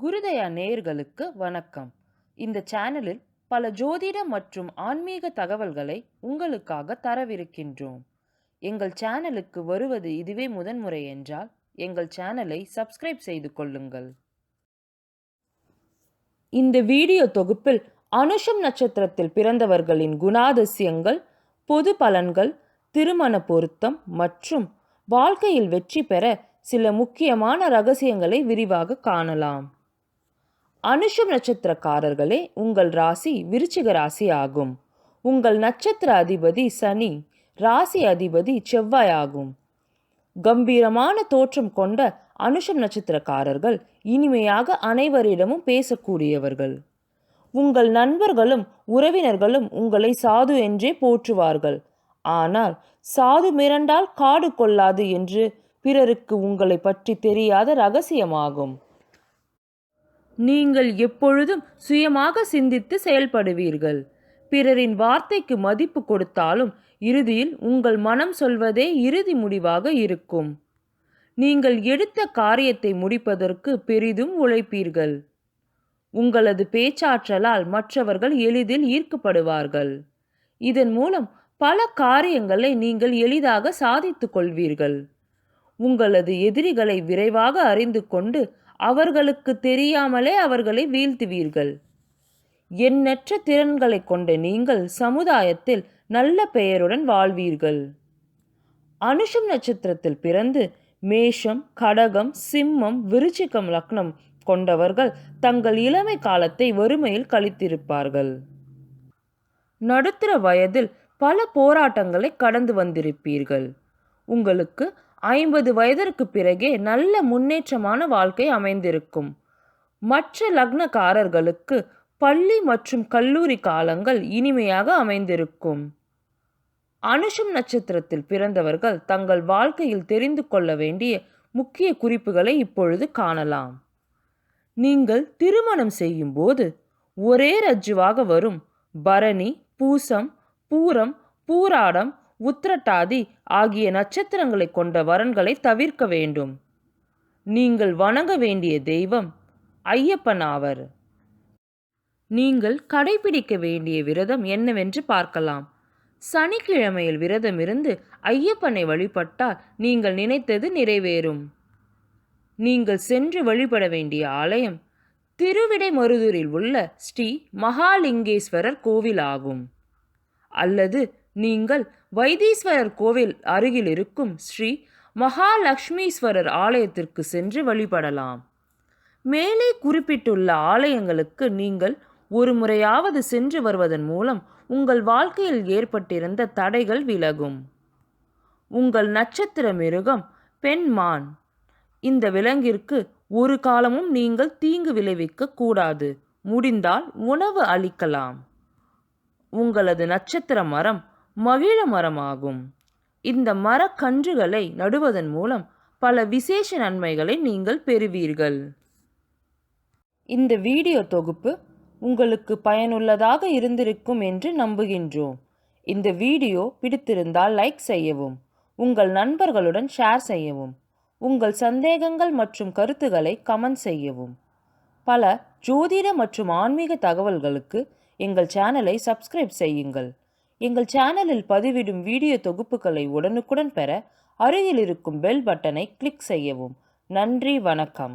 குருதயா நேயர்களுக்கு வணக்கம். இந்த சேனலில் பல ஜோதிட மற்றும் ஆன்மீக தகவல்களை உங்களுக்காக தரவிருக்கின்றோம். எங்கள் சேனலுக்கு வருவது இதுவே முதன்முறை என்றால் எங்கள் சேனலை சப்ஸ்கிரைப் செய்து கொள்ளுங்கள். இந்த வீடியோ தொகுப்பில் அனுஷம் நட்சத்திரத்தில் பிறந்தவர்களின் குணாதிசயங்கள் பொது பலன்கள் திருமண பொருத்தம் மற்றும் வாழ்க்கையில் வெற்றி பெற சில முக்கியமான ரகசியங்களை விரிவாக காணலாம். அனுஷம் நட்சத்திரக்காரர்களே உங்கள் ராசி விருச்சிக ராசி ஆகும். உங்கள் நட்சத்திர அதிபதி சனி ராசி அதிபதி செவ்வாய் ஆகும். கம்பீரமான தோற்றம் கொண்ட அனுஷம் நட்சத்திரக்காரர்கள் இனிமையாக அனைவரிடமும் பேசக்கூடியவர்கள். உங்கள் நண்பர்களும் உறவினர்களும் உங்களை சாது என்றே போற்றுவார்கள். ஆனால் சாது மிரண்டால் காடு கொள்ளாது என்று பிறருக்கு உங்களை பற்றி தெரியாத ரகசியமாகும். நீங்கள் எப்பொழுதும் சுயமாக சிந்தித்து செயல்படுவீர்கள். பிறரின் வார்த்தைக்கு மதிப்பு கொடுத்தாலும் இறுதியில் உங்கள் மனம் சொல்வதே இறுதி முடிவாக இருக்கும். நீங்கள் எடுத்த காரியத்தை முடிப்பதற்கு பெரிதும் உழைப்பீர்கள். உங்களது பேச்சாற்றலால் மற்றவர்கள் எளிதில் ஈர்க்கப்படுவார்கள். இதன் மூலம் பல காரியங்களை நீங்கள் எளிதாக சாதித்துக் கொள்வீர்கள். உங்களது எதிரிகளை விரைவாக அறிந்து கொண்டு அவர்களுக்கு தெரியாமலே அவர்களை வீழ்த்துவீர்கள். எண்ணற்ற திறன்களை கொண்ட நீங்கள் சமுதாயத்தில் நல்ல பெயருடன் வாழ்வீர்கள். அனுஷம் நட்சத்திரத்தில் பிறந்து மேஷம் கடகம் சிம்மம் விருச்சிகம் லக்னம் கொண்டவர்கள் தங்கள் இளமை காலத்தை வறுமையில் கழித்திருப்பார்கள். நடுத்தர வயதில் பல போராட்டங்களை கடந்து வந்திருப்பீர்கள். உங்களுக்கு ஐம்பது வயதிற்கு பிறகே நல்ல முன்னேற்றமான வாழ்க்கை அமைந்திருக்கும். மற்ற லக்னக்காரர்களுக்கு பள்ளி மற்றும் கல்லூரி காலங்கள் இனிமையாக அமைந்திருக்கும். அனுஷம் நட்சத்திரத்தில் பிறந்தவர்கள் தங்கள் வாழ்க்கையில் தெரிந்து கொள்ள வேண்டிய முக்கிய குறிப்புகளை இப்பொழுது காணலாம். நீங்கள் திருமணம் செய்யும் போது ஒரே ரஜ்ஜுவாக வரும் பரணி பூசம் பூரம் பூராடம் உத்திரட்டாதி ஆகிய நட்சத்திரங்களை கொண்ட வரன்களை தவிர்க்க வேண்டும். நீங்கள் வணங்க வேண்டிய தெய்வம் ஐயப்பன் ஆவர். நீங்கள் கடைபிடிக்க வேண்டிய விரதம் என்னவென்று பார்க்கலாம். சனிக்கிழமையில் விரதம் இருந்து ஐயப்பனை வழிபட்டால் நீங்கள் நினைத்தது நிறைவேறும். நீங்கள் சென்று வழிபட வேண்டிய ஆலயம் திருவிடை மருதூரில் உள்ள ஸ்ரீ மகாலிங்கேஸ்வரர் கோவில் ஆகும் அல்லது நீங்கள் வைத்தீஸ்வரர் கோவில் அருகில் இருக்கும் ஸ்ரீ மகாலட்சுமீஸ்வரர் ஆலயத்திற்கு சென்று வழிபடலாம். மேலே குறிப்பிட்டுள்ள ஆலயங்களுக்கு நீங்கள் ஒரு முறையாவது சென்று வருவதன் மூலம் உங்கள் வாழ்க்கையில் ஏற்பட்டிருந்த தடைகள் விலகும். உங்கள் நட்சத்திர மிருகம் பெண்மான் இந்த விலங்கிற்கு ஒரு காலமும் நீங்கள் தீங்கு விளைவிக்க கூடாது. முடிந்தால் உணவு அளிக்கலாம். உங்களது நட்சத்திர மரம் மகிழ மரமாகும். இந்த மரக்கன்றுகளை நடுவதன் மூலம் பல விசேஷ நன்மைகளை நீங்கள் பெறுவீர்கள். இந்த வீடியோ தொகுப்பு உங்களுக்கு பயனுள்ளதாக இருந்திருக்கும் என்று நம்புகின்றோம். இந்த வீடியோ பிடித்திருந்தால் லைக் செய்யவும் உங்கள் நண்பர்களுடன் ஷேர் செய்யவும் உங்கள் சந்தேகங்கள் மற்றும் கருத்துக்களை கமெண்ட் செய்யவும். பல ஜோதிட மற்றும் ஆன்மீக தகவல்களுக்கு எங்கள் சேனலை சப்ஸ்கிரைப் செய்யுங்கள். எங்கள் சேனலில் பதிவிடும் வீடியோ தொகுப்புகளை உடனுக்குடன் பெற அருகில் இருக்கும் பெல் பட்டனை கிளிக் செய்யவும். நன்றி வணக்கம்.